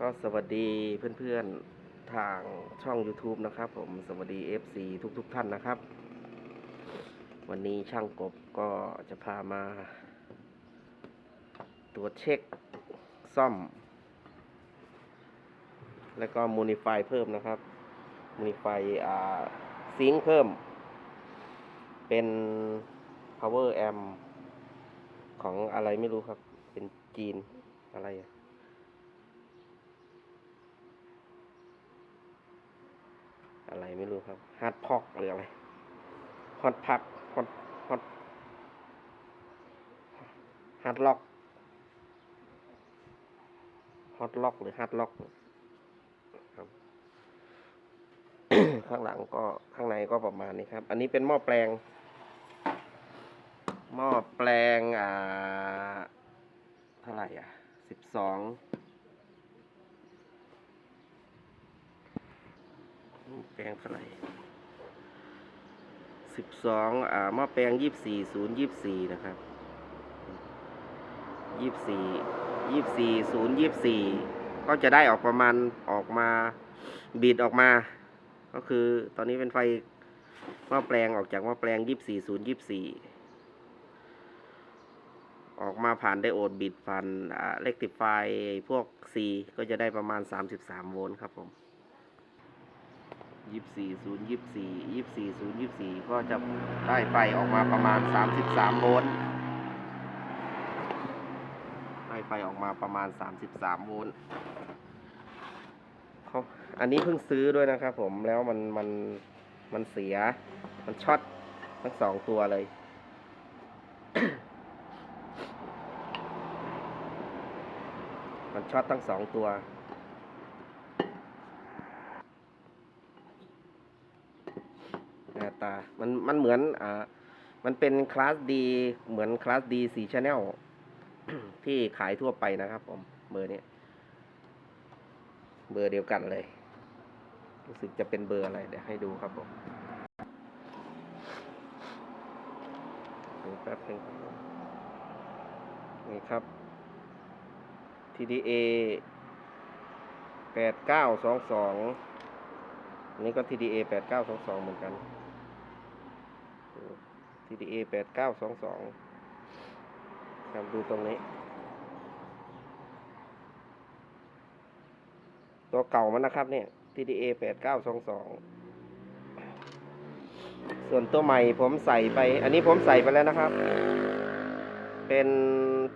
ก็สวัสดีเพื่อนๆทางช่อง YouTube นะครับ ผมสวัสดี FC ทุกๆทท่านนะครับ วันนี้ช่างกบก็จะพามา ตรวจเช็คซ่อม แล้วก็มูนิฟายเพิ่มนะครับมูนิฟายอ่าซิงเพิ่ม เป็น power amp ของอะไรไม่รู้ครับ เป็นจีนอะไรอะ อะไรไม่รู้ครับฮาร์ดพอกหรืออะไรฮอตพักฮอตฮอตฮาร์ดล็อกฮอตล็อกหรือฮาร์ดล็อกครับข้างหลังก็ข้างในก็ประมาณนี้ครับ อันนี้เป็นหม้อแปลง หม้อแปลงอ่าเท่าไหร่อะสิบสอง แปลงเท่าไหร่สิบสองอ่าหม้อแปลงยี่สี่ศูนย์ยี่สี่นะครับยี่สี่ยี่สี่ศูนย์ยี่สี่ก็จะได้ออกประมาณออกมาบีดออกมา ก็คือตอนนี้เป็นไฟหม้อแปลงออกจากหม้อแปลงยี่สี่ศูนย์ยี่สี่ออกมาผ่านไดโอดบิดผ่านเล็กติฟายพวก C ก็จะได้ประมาณ 33 โวลต์ครับผม ยี่สี่ศูนย์ยี่สี่ยี่สี่ศูนย์ยี่สี่ก็จะได้ไฟออกมาประมาณสามสิบสามโวลต์ได้ไฟออกมาประมาณสามสิบสามโวลต์เขาอันนี้เพิ่งซื้อด้วยนะครับผมแล้วมันมันมันเสีย มันช็อตทั้งสองตัวเลยมันช็อตทั้งสองตัว หน้าตา มันมันเหมือนอ่ามันเป็นคลาสดีเหมือนคลาสดีสี่ชแนลที่ขายทั่วไปนะครับผมเบอร์นี้เบอร์เดียวกันเลย รู้สึกจะเป็นเบอร์อะไรเดี๋ยวให้ดูครับผมดูแป๊บนึงนี่ครับ TDA แปดเก้าสองสองอันนี้ก็ TDA แปดเก้าสองสองเหมือนกัน TDA แปดเก้าสองสองครับดูตรงนี้ ตัวเก่ามันนะครับเนี่ย TDA แปดเก้าสองสองส่วนตัวใหม่ผมใส่ไป อันนี้ผมใส่ไปแล้วนะครับ เป็น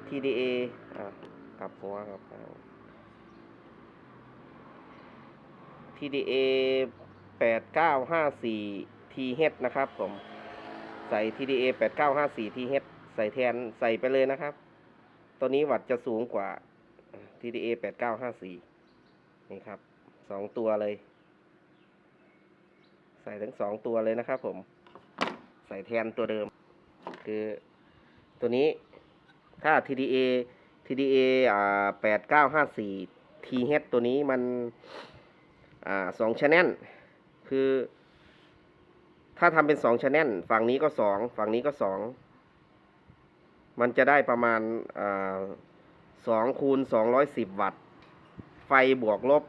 TDA อะกลับหัวครับ TDA แปดเก้าห้าสี่ TH นะครับผม ใส่ TDA แปดเก้าห้าสี่ TH ใส่แทนใส่ไปเลยนะครับ ตัวนี้วัดจะสูงกว่า TDA แปดเก้าห้าสี่นี่ครับสองตัวเลย ใส่ทั้งสองตัวเลยนะครับผม ใส่แทนตัวเดิม คือตัวนี้ถ้า TDA TDA อ่าแปดเก้าห้าสี่ TH ตัวนี้มัน อ่าสองชแนลคือ ถ้าทำเป็นสองชแนลฝั่งนี้ก็สองฝั่งนี้ก็สองมันจะได้ประมาณสองคูณสองร้อยสิบวัตต์ ไฟบวกลบ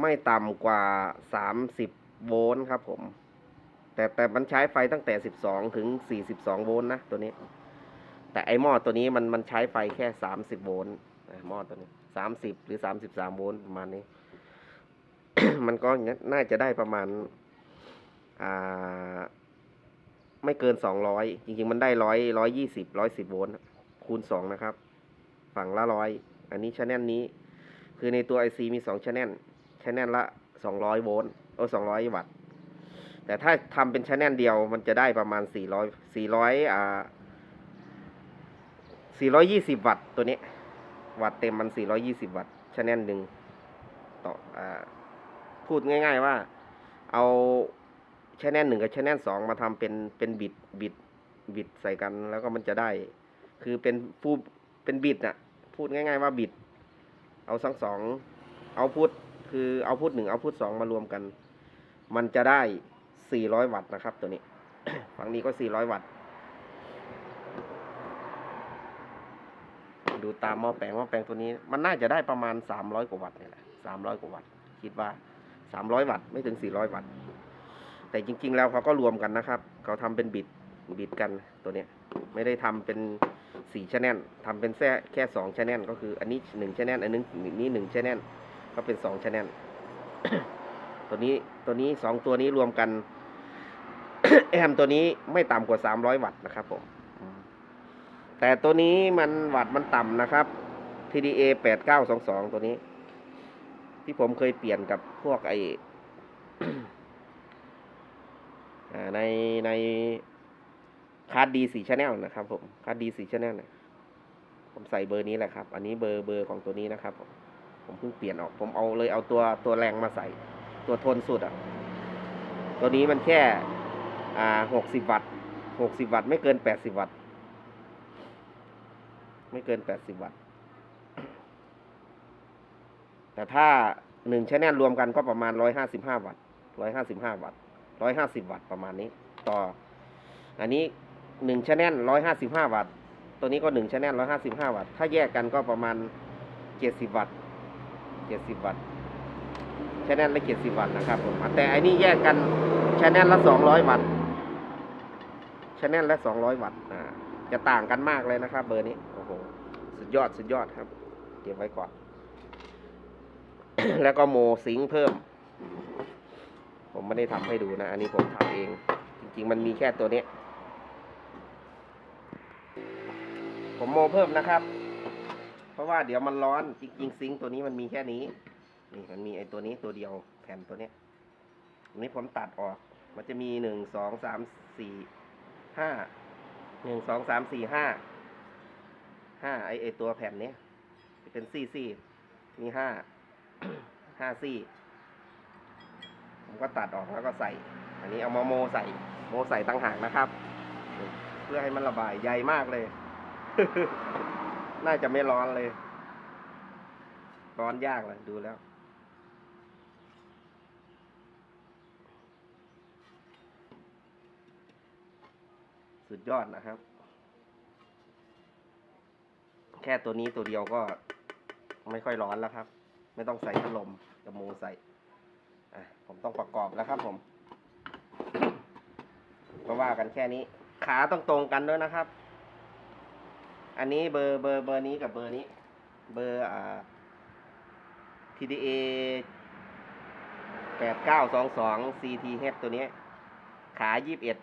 ไม่ต่ำกว่าสามสิบโวลต์ครับผม แต่แต่มันใช้ไฟตั้งแต่สิบสองถึงสี่สิบสองโวลต์นะตัวนี้ แต่ไอหม้อตัวนี้มันมันใช้ไฟแค่สามสิบโวลต์หม้อตัวนี้สามสิบหรือสามสิบสามโวลต์ประมาณนี้ มันก็น่าจะได้ประมาณ อ่า ไม่เกินสองร้อยจริง ๆ มันได้ร้อยร้อยยี่สิบร้อยสิบโวลต์คูณสองนะครับ ฝั่งละร้อยอันนี้ชแนลนี้ คือในตัว IC มีสองชแนลชแนลละสองร้อยโวลต์โอ้สองร้อยวัตต์แต่ถ้าทำเป็นชแนลเดียวมันจะได้ประมาณสี่ร้อยสี่ร้อยอ่าสี่ร้อยยี่สิบวัตต์ตัวนี้ วัตต์เต็มมันสี่ร้อยี่สิบวัตต์ชแนลหนึ่งต่ออ่าพูดง่าย ๆว่า เอา ชแนลหนึ่งกับชแนลสองมาทำเป็นเป็นบิดบิดบิดใส่กันแล้วก็มันจะได้ คือเป็นฟูเป็นบิดน่ะ พูดง่าย ๆ ว่าบิด เอาทั้งสองเอาพุทคือเอาพุทหนึ่งเอาพุทสองมารวมกัน มันจะได้สี่ร้อยวัตต์นะครับ ตัวนี้ ฝั่งนี้ก็สี่ร้อยวัตต์ดูตามหม้อแปลงหม้อแปลงตัวนี้ มันน่าจะได้ประมาณสามร้อยกว่าวัตต์เนี่ยแหละสามร้อยกว่าวัตต์คิดว่าสามร้อยวัตต์ไม่ถึงสี่ร้อยวัตต์ แต่จริง ๆ แล้วเขาก็รวมกันนะครับ เขาทำเป็นบิดบิดกันตัวเนี้ยไม่ได้ทำเป็นสี่ชแนลทำเป็นแค่แค่สองชแนลก็คืออันนี้หนึ่งชแนลอันนึงนี้หนึ่งชแนลก็เป็นสองชแนลตัวนี้ตัวนี้สองตัวนี้รวมกัน แอมตัวนี้ไม่ต่ำกว่าสามร้อยวัตต์นะครับผมแต่ตัวนี้มันวัตต์มันต่ำนะครับ TDA แปดเก้าสองสองตัวนี้ ที่ผมเคยเปลี่ยนกับพวกไอ ในในคาร์ดดีสี่ชแนลนะครับผมคาร์ดดีสี่ชแนลนี่ยผมใส่เบอร์นี้แหละครับ อันนี้เบอร์เบอร์ของตัวนี้นะครับ ผมผมเพิ่งเปลี่ยนออก ผมเอาเลยเอาตัวตัวแรงมาใส่ ตัวทนสุดอะ ตัวนี้มันแค่ อ่าหกสิบวัตต์หกสิบวัตต์ไม่เกินแปดสิบวัตต์ไม่เกินแปดสิบวัตต์แต่ถ้าหนึ่งชแนลรวมกันก็ประมาณร้อยห้าสิบห้าวัตต์ร้อยห้าสิบห้าวัตต์ ร้อยห้าสิบวัตต์ประมาณนี้ ต่อ อันนี้หนึ่งชแนลร้อยห้าสิบห้าวัตต์ ตัวนี้ก็หนึ่งชแนลร้อยห้าสิบห้าวัตต์ ถ้าแยกกันก็ประมาณเจ็ดสิบวัตต์เจ็ดสิบวัตต์ชแนลละเจ็ดสิบวัตต์นะครับผมแต่อันนี้แยกกันชแนลละสองร้อยวัตต์ชแนลละสองร้อยวัตต์อ่าจะต่างกันมากเลยนะครับ เบอร์นี้โอ้โหสุดยอดสุดยอดครับ เก็บไว้ก่อน แล้วก็โมซิงเพิ่ม ผมไม่ได้ทำให้ดูนะ อันนี้ผมทำเอง จริง ๆ มันมีแค่ตัวเนี้ยผมโมเพิ่มนะครับ เพราะว่าเดี๋ยวมันร้อน จริง ๆ ซิงตัวนี้มันมีแค่นี้ นี่มันมีไอ้ตัวนี้ตัวเดียวแผ่นตัวเนี้ยอันนี้ผมตัดออก มันจะมีหนึ่งสองสามสี่ห้าหนึ่งสองสามสี่ห้าห้าไอไอตัวแผ่นเนี้ยจะเป็นซี่ซี่มีห้าห้าซี่ ผมก็ตัดออกแล้วก็ใส่ อันนี้เอามาโมใส่ โมใส่ตั้งหากนะครับ เพื่อให้มันระบายใหญ่มากเลย น่าจะไม่ร้อนเลย ร้อนยากเลยดูแล้วสุดยอดนะครับ แค่ตัวนี้ตัวเดียวก็ไม่ค่อยร้อนแล้วครับ ไม่ต้องใส่พัดลมกับโมใส่ อะผมต้องประกอบแล้วครับผมก็ว่ากันแค่นี้ ขาต้องตรงกันด้วยนะครับ อันนี้เบอร์เบอร์เบอร์นี้กับเบอร์นี้ เบอร์อ่า TDA แปดเก้าสองสอง CTH ตัวนี้ ขายี่สิบเอ็ด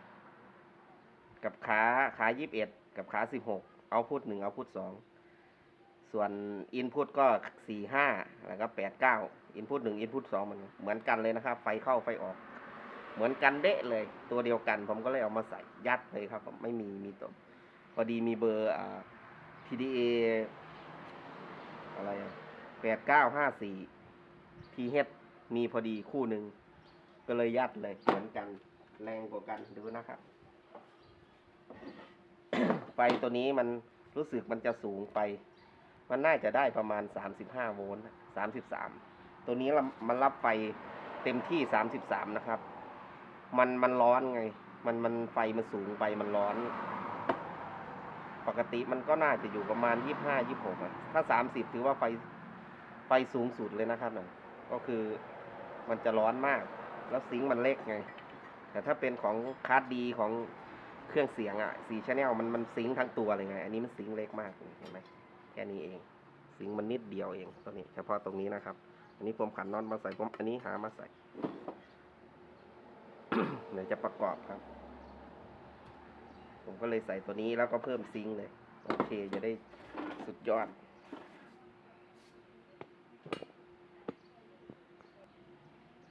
กับขาขายี่สิบเอ็ดกับขาสิบหกเอาพุทหนึ่งเอาพุทสอง ส่วนอินพุตก็สี่ห้าแล้วก็แปดเก้าอินพุตหนึ่งอินพุตสองมันเหมือนกันเลยนะครับ ไฟเข้าไฟออก เหมือนกันเดะเลย ตัวเดียวกัน ผมก็เลยเอามาใส่ยัดเลยครับผมไม่มีมีตัวพอดีมีเบอร์อ่า TDA อะไรแปดเก้าห้าสี่ทีเฮดมีพอดีคู่หนึ่ง ก็เลยยัดเลยเหมือนกัน แรงกว่ากันดูนะครับ ไฟตัวนี้มันรู้สึกมันจะสูงไป มันน่าจะได้ประมาณสามสิบห้าโวลต์สามสิบสามตัวนี้มันรับไฟเต็มที่สามสิบสามนะครับ มันมันร้อนไง มันมันไฟมันสูงไปมันร้อน ปกติมันก็น่าจะอยู่ประมาณยี่ห้ายี่หกอะถ้าสามสิบถือว่าไฟไฟสูงสุดเลยนะครับนั่นก็คือมันจะร้อนมาก แล้วซิงค์มันเล็กไง แต่ถ้าเป็นของคาร์ดดีของเครื่องเสียงอะสี่ชแนลมันมันซิงค์ทั้งตัวเลยไง อันนี้มันซิงค์เล็กมากเห็นไหม ค่นี้เองซิงมันนิดเดียวเองตัวนี้เฉพาะตรงนี้นะครับ อันนี้ผมขันน็อตมาใส่ผมอันนี้หามาใส่เดี๋ยวจะประกอบครับ ผมก็เลยใส่ตัวนี้แล้วก็เพิ่มซิงเลย โอเคจะได้สุดยอด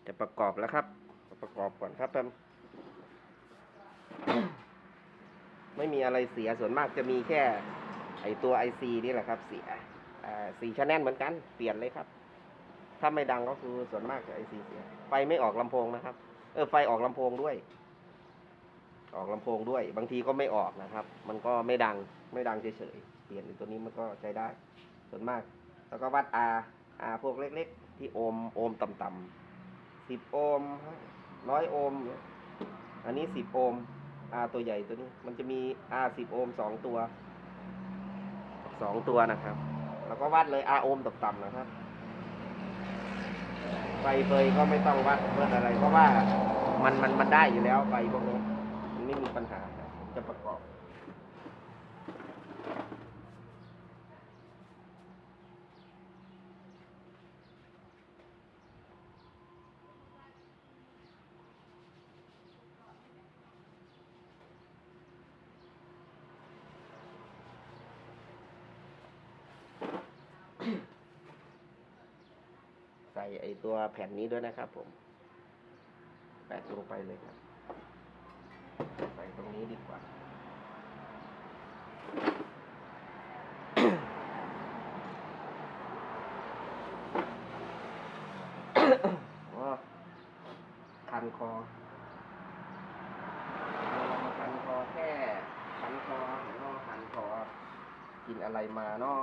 จะประกอบแล้วครับ ประกอบก่อนครับแป๊บไม่มีอะไรเสียส่วนมากจะมีแค่ ไอตัวไอซีนี่แหละครับเสียอ่าสีชแนลเหมือนกัน เปลี่ยนเลยครับ ถ้าไม่ดังก็คือส่วนมากจะไอซีเสีย ไฟไม่ออกลำโพงนะครับ เออไฟออกลำโพงด้วย ออกลำโพงด้วย บางทีก็ไม่ออกนะครับ มันก็ไม่ดังไม่ดังเฉยๆเปลี่ยนตัวนี้มันก็ใช้ได้ ส่วนมาก แล้วก็วัด R R พวกเล็ก ๆ ที่โอห์มโอห์มต่ำๆสิบโอห์มร้อยโอห์มอันนี้สิบโอห์ม R ตัวใหญ่ตัวนี้ มันจะมี R สิบโอห์มสองตัว สองตัวนะครับ แล้วก็วัดเลยอาโอมต่ำๆนะครับไฟเฟยก็ไม่ต้องวัดเพื่ออะไร เพราะว่ามันมันมันได้อยู่แล้วไฟพวกนี้มันไม่มีปัญหาจะประกอบ ไอตัวแผ่นนี้ด้วยนะครับผม แปะลงไปเลยครับ ใส่ตรงนี้ดีกว่าอ๋อคันคอเรามาคันคอแค่คันคอเห็นว่าคันคอ กินอะไรมาเนาะ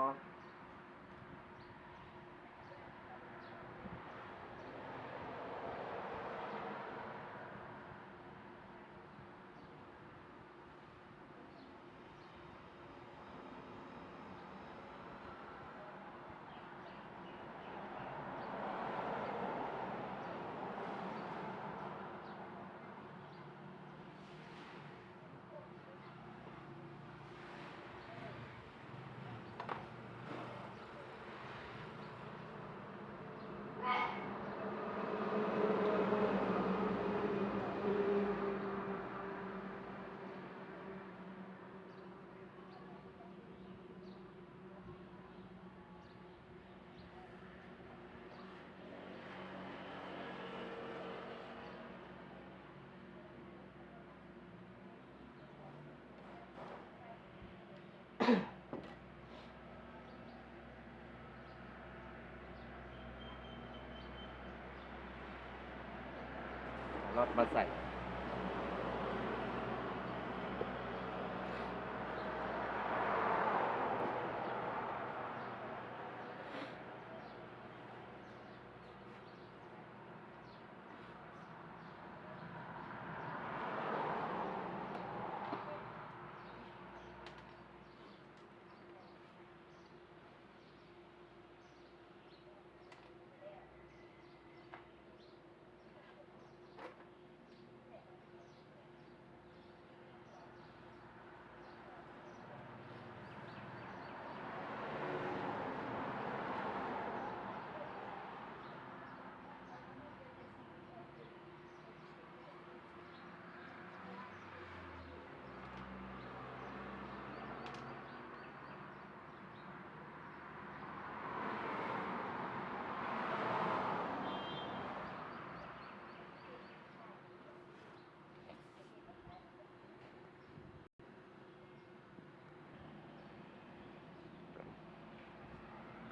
น็อตมาใส่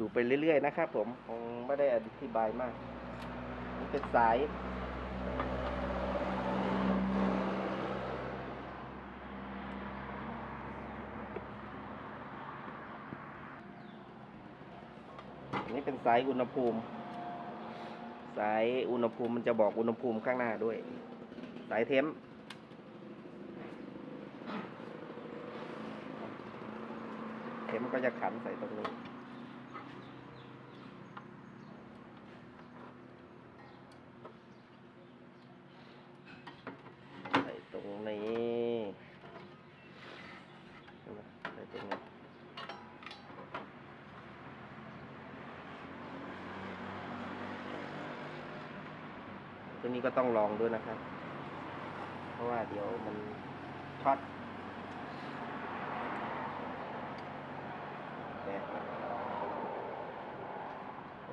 ดูไปเรื่อยๆนะครับผมคงไม่ได้อธิบายมากมันเป็นสายนนี้เป็นสายอุณหภูมิ สายอุณหภูมิมันจะบอกอุณหภูมิข้างหน้าด้วย สายเทมป์เทมป์ก็จะขันใส่ตรงนี้ ใส่ตรงนี้ใช่ไหมใส่ตรงนี้ ตัวนี้ ก็ต้องลองด้วยนะครับ เพราะว่าเดี๋ยวมันช็อต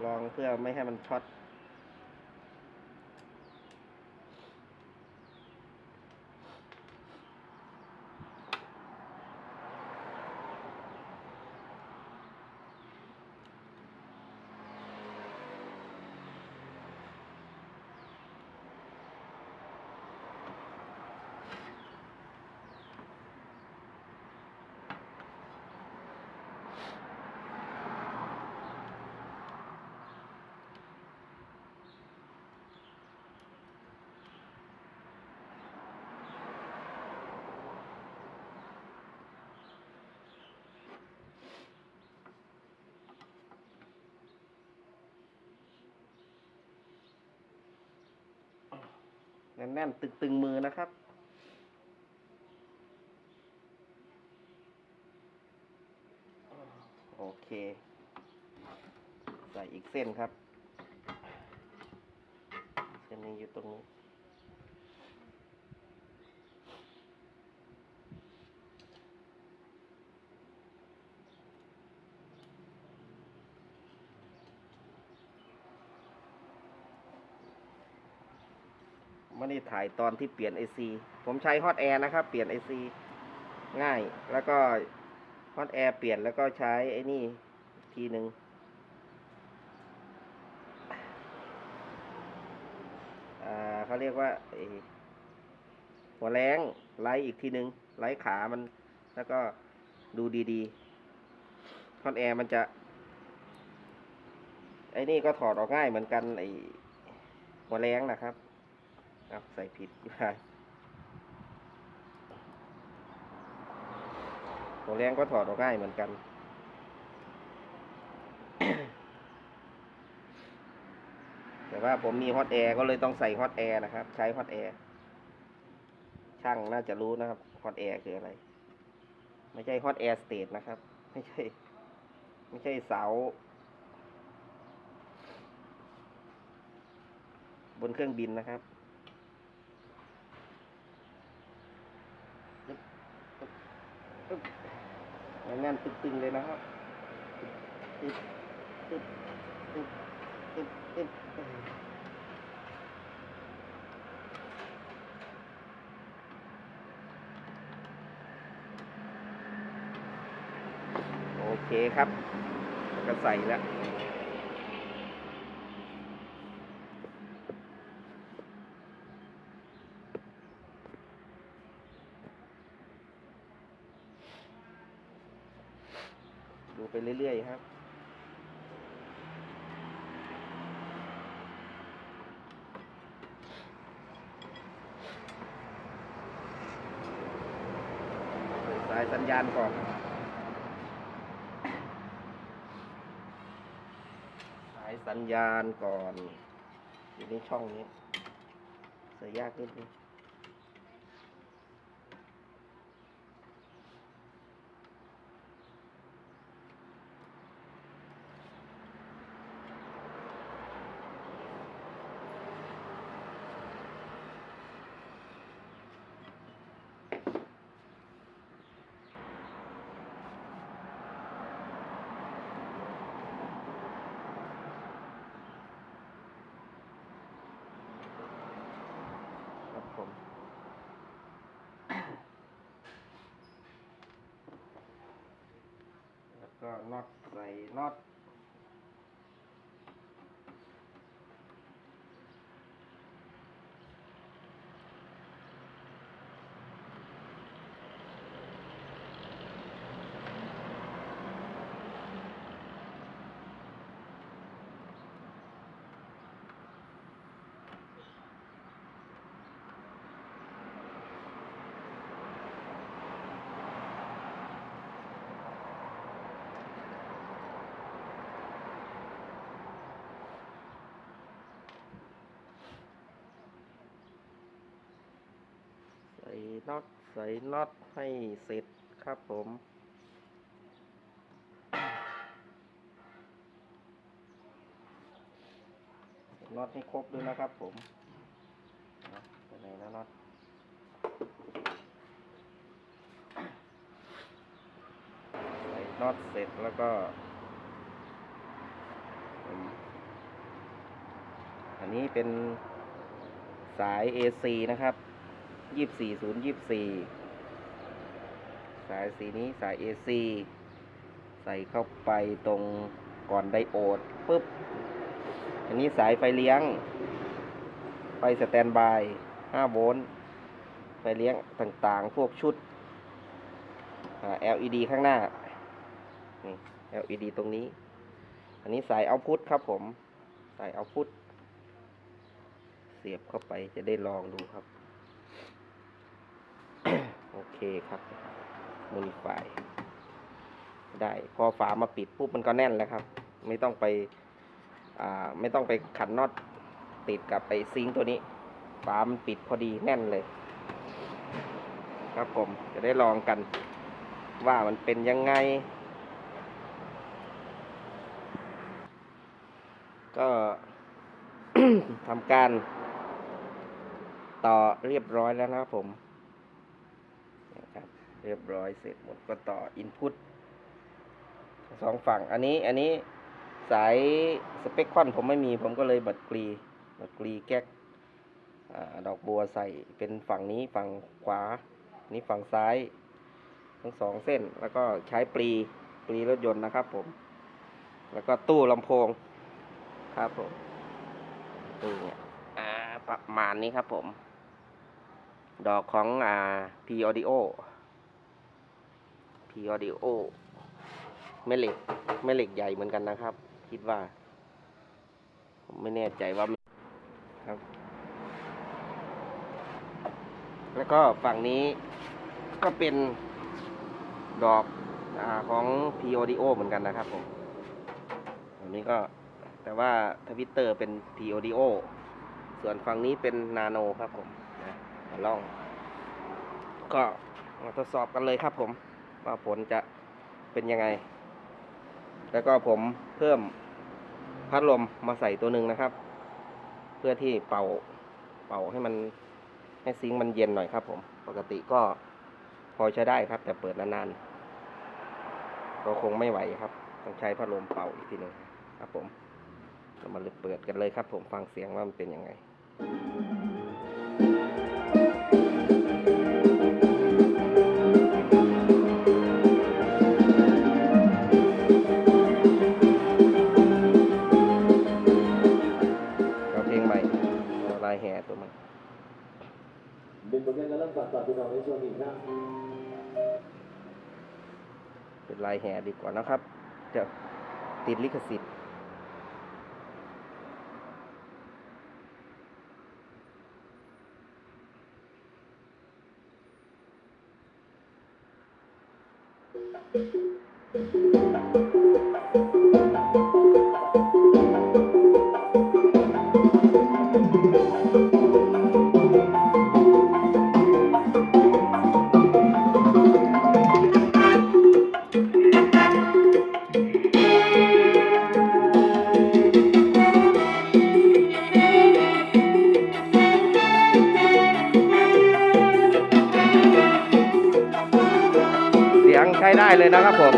ลองเพื่อไม่ให้มันช็อต แน่นๆตึงๆมือนะครับ โอเค ใส่อีกเส้นครับ เส้นนี้อยู่ตรงนี้ ถ่ายตอนที่เปลี่ยนไอซีผมใช้ฮอตแอร์นะครับ เปลี่ยนไอซีง่าย แล้วก็ฮอตแอร์เปลี่ยนแล้วก็ใช้ไอ้นี่ทีหนึ่งเขาเรียกว่าหัวแรงไลท์อีกทีหนึ่งไลท์ขามัน แล้วก็ดูดีๆฮอตแอร์มันจะ ไอ้นี่ก็ถอดออกง่ายเหมือนกันไอ้หัวแรงนะครับ ครับใส่ผิดไปหัวแรงก็ถอดออกง่ายเหมือนกัน แต่ว่าผมมีฮอตแอร์ก็เลยต้องใส่ฮอตแอร์นะครับ ใช้ฮอตแอร์ ช่างน่าจะรู้นะครับฮอตแอร์คืออะไร ไม่ใช่ฮอตแอร์สเตทนะครับ ไม่ใช่ ไม่ใช่เสาบนเครื่องบินนะครับ แน่นตึงๆเลยนะครับตึ๊บตึ๊บตึ๊บตึ๊บตึ๊บโอเคครับ ก็ใส่แล้ว เรื่อยๆครับ สายสัญญาณก่อนสายสัญญาณก่อน อยู่ในช่องนี้ใส่ยากนิดนึง ก็น็อตใส่น็อต ใส่ น็อตใส่น็อตให้เสร็จครับผม น็อตให้ครบด้วยนะครับผมไปไหนนะน็อตใส่น็อตเสร็จแล้วก็อันนี้เป็นสาย AC นะครับ ยี่สิบสี่ศูนย์ยี่สิบสี่สายสีนี้สาย AC ใส่เข้าไปตรงก่อนไดโอดปุ๊บ อันนี้สายไฟเลี้ยง ไฟสแตนบายห้าโวลต์ไฟเลี้ยงต่างๆ พวกชุด LED ข้างหน้า นี่ LED ตรงนี้ อันนี้สายเอาพุทครับผม สายเอาพุทเสียบเข้าไปจะได้ลองดูครับ โอเคครับมูนิฟายได้พอฝามาปิดปุ๊บมันก็แน่นแล้วครับ ไม่ต้องไปอ่าไม่ต้องไปขันน็อตติดกับไอซิงตัวนี้ ฝามันปิดพอดีแน่นเลย ครับผมจะได้ลองกัน ว่ามันเป็นยังไง ก็ทำการต่อเรียบร้อยแล้วนะครับผม นะครับ เรียบร้อยเสร็จหมดก็ต่ออินพุตสองฝั่งอันนี้อันนี้สายสเปคคอนผมไม่มีผมก็เลยบัดกรีบัดกรีแก๊กอดอกบัวใส่เป็นฝั่งนี้ฝั่งขวา นี่ฝั่งซ้าย ทั้งสองเส้นแล้วก็ใช้ปลีปลีรถยนต์นะครับผม แล้วก็ตู้ลำโพงครับผมตู้เนี่ยประมาณนี้ครับผม ดอกของอ่า P Audio P Audio แม่เหล็กแม่เหล็กใหญ่เหมือนกันนะครับ คิดว่าผมไม่แน่ใจว่าครับ แล้วก็ฝั่งนี้ก็เป็นดอกอของ P Audio เหมือนกันนะครับผมอันนี้ก็แต่ว่าทวิตเตอร์เป็น P Audio ส่วนฝั่งนี้เป็นนาโนครับผม นะมาลองก็มาทดสอบกันเลยครับผม ว่าผลจะเป็นยังไง แล้วก็ผมเพิ่มพัดลมมาใส่ตัวหนึ่งนะครับ เพื่อที่เป่าเป่าให้มันให้ซิงมันเย็นหน่อยครับ ผม ปกติก็พอใช้ได้ครับ แต่เปิดนานๆก็คงไม่ไหวครับ ต้องใช้พัดลมเป่าอีกทีหนึ่งครับผมเรามาเปิดกันเลยครับ ผมฟังเสียงว่ามันเป็นยังไง ลายแห่ดีกว่านะครับ จะติดลิขสิทธิ์ ได้เลยนะครับผม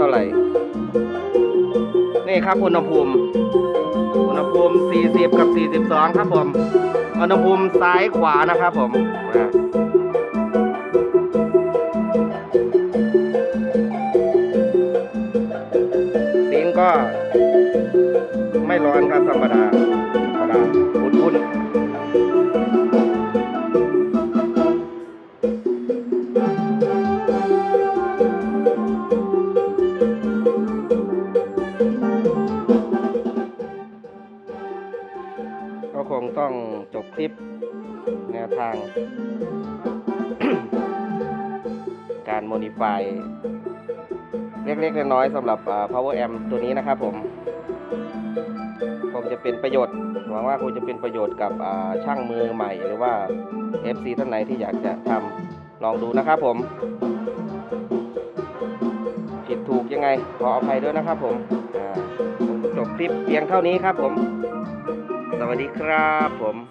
ท่าไหร่ นี่ครับอุณหภูมิ อุณหภูมิ 40 กับ 42 ครับผม อุณหภูมิซ้ายขวานะครับผมเสียงก็ไม่ร้อนครับธรรมดา คลิปแนวทาง การโมดิฟายเล็กๆน้อยๆสำหรับอ่า power amp ตัวนี้นะครับผมคงจะเป็นประโยชน์หวังว่าคงจะเป็นประโยชน์กับอ่าช่างมือใหม่ หรือว่า FC ท่านไหนที่อยากจะทำลองดูนะครับผม ผิดถูกยังไง ขออภัยด้วยนะครับผมจบคลิปเพียงเท่านี้ครับผม สวัสดีครับผม